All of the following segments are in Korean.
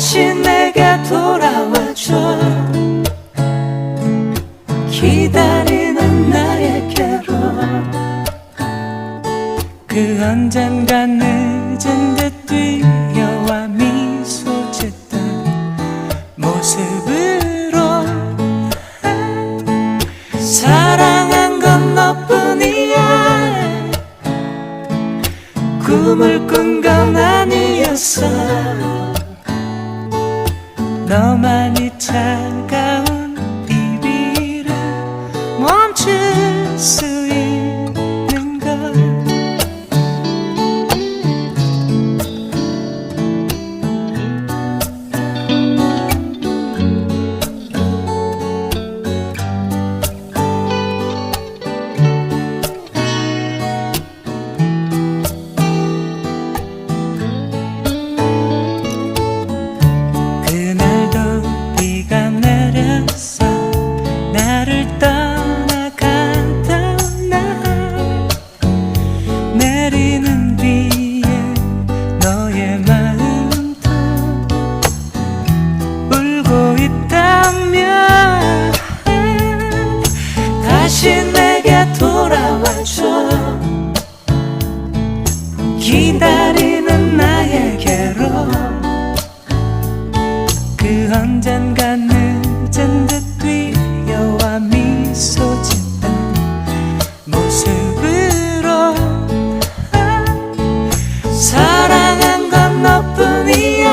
다시 내게 돌아와줘. 기다리는 나에게로. 그 언젠가 늦은 듯 뛰어와 미소 짓던 모습으로. 사랑한 건 너뿐이야. 꿈을 꾼 건 아니었어 너만이 차가운 이비를 멈출 수 그 언젠가 늦은 듯 뛰어와 미소 짓던 모습으로. 사랑한 건 너뿐이야.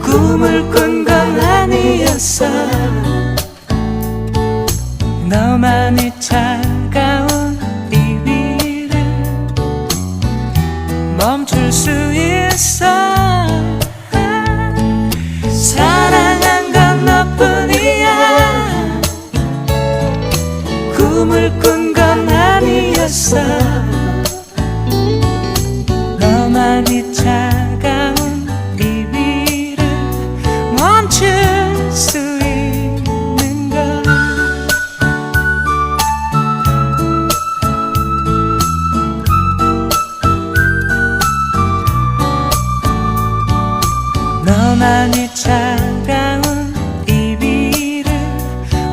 꿈을 꾼 건 아니었어. 너만이 차 너만이 차가운 이 비를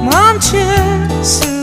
멈출 수